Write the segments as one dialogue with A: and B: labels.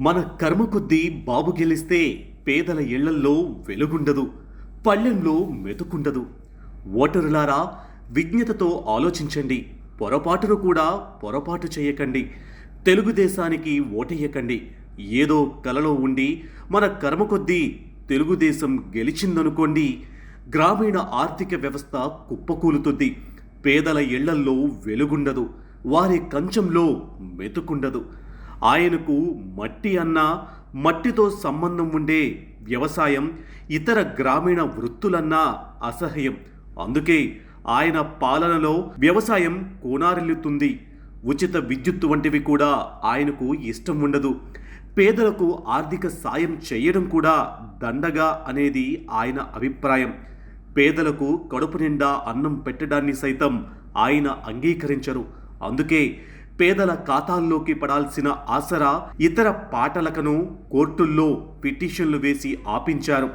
A: మన కర్మ కొద్దీ బాబు గెలిస్తే పేదల ఇళ్ళల్లో వెలుగుండదు పళ్ళెంలో మెతుకుండదు. ఓటరులారా విజ్ఞతతో ఆలోచించండి పొరపాటును కూడా పొరపాటు చేయకండి. తెలుగుదేశానికి ఓటేయకండి. ఏదో కలలో ఉండి మన కర్మ కొద్దీ తెలుగుదేశం గెలిచిందనుకోండి గ్రామీణ ఆర్థిక వ్యవస్థ కుప్పకూలుతుంది పేదల ఇళ్ళల్లో వెలుగుండదు వారి కంచంలో మెతుకుండదు. ఆయనకు మట్టి అన్నా మట్టితో సంబంధం ఉండే వ్యవసాయం ఇతర గ్రామీణ వృత్తులన్నా అసహ్యం. అందుకే ఆయన పాలనలో వ్యవసాయం కోనారిల్లుతుంది. ఉచిత విద్యుత్తు వంటివి కూడా ఆయనకు ఇష్టం ఉండదు. పేదలకు ఆర్థిక సాయం చేయడం కూడా దండగా అనేది ఆయన అభిప్రాయం. పేదలకు కడుపు నిండా అన్నం పెట్టడాన్ని సైతం ఆయన అంగీకరించరు. అందుకే పేదల ఖాతాల్లోకి పడాల్సిన ఆసరా ఇతర పాటలకను కోర్టుల్లో పిటిషన్లు వేసి ఆపించారు.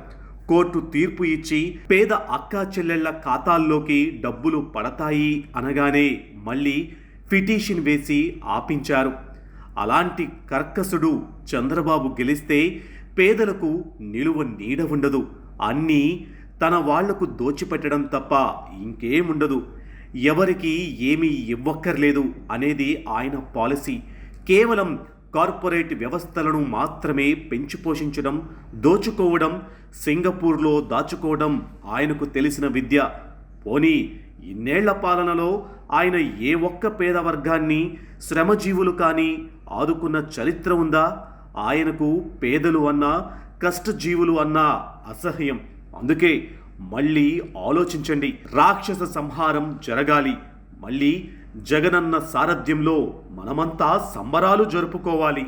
A: కోర్టు తీర్పు ఇచ్చి పేద అక్కా చెల్లెళ్ళ ఖాతాల్లోకి డబ్బులు పడతాయి అనగానే మళ్ళీ పిటిషన్ వేసి ఆపించారు. అలాంటి కర్కసుడు చంద్రబాబు గెలిస్తే పేదలకు నిలువ నీడ ఉండదు. అన్నీ తన వాళ్ళకు దోచిపెట్టడం తప్ప ఇంకేముండదు. ఎవరికి ఏమీ ఇవ్వక్కర్లేదు అనేది ఆయన పాలసీ. కేవలం కార్పొరేట్ వ్యవస్థలను మాత్రమే పెంచి పోషించడం దోచుకోవడం సింగపూర్లో దాచుకోవడం ఆయనకు తెలిసిన విద్య. పోనీ ఇన్నేళ్ళ పాలనలో ఆయన ఏ ఒక్క పేద వర్గాన్ని శ్రమజీవులు కానీ ఆదుకున్న చరిత్ర ఉందా? ఆయనకు పేదలు అన్నా కష్టజీవులు అన్నా అసహ్యం. అందుకే మళ్ళీ ఆలోచించండి. రాక్షస సంహారం జరగాలి. మళ్ళీ జగనన్న సారథ్యంలో మనమంతా సంబరాలు జరుపుకోవాలి.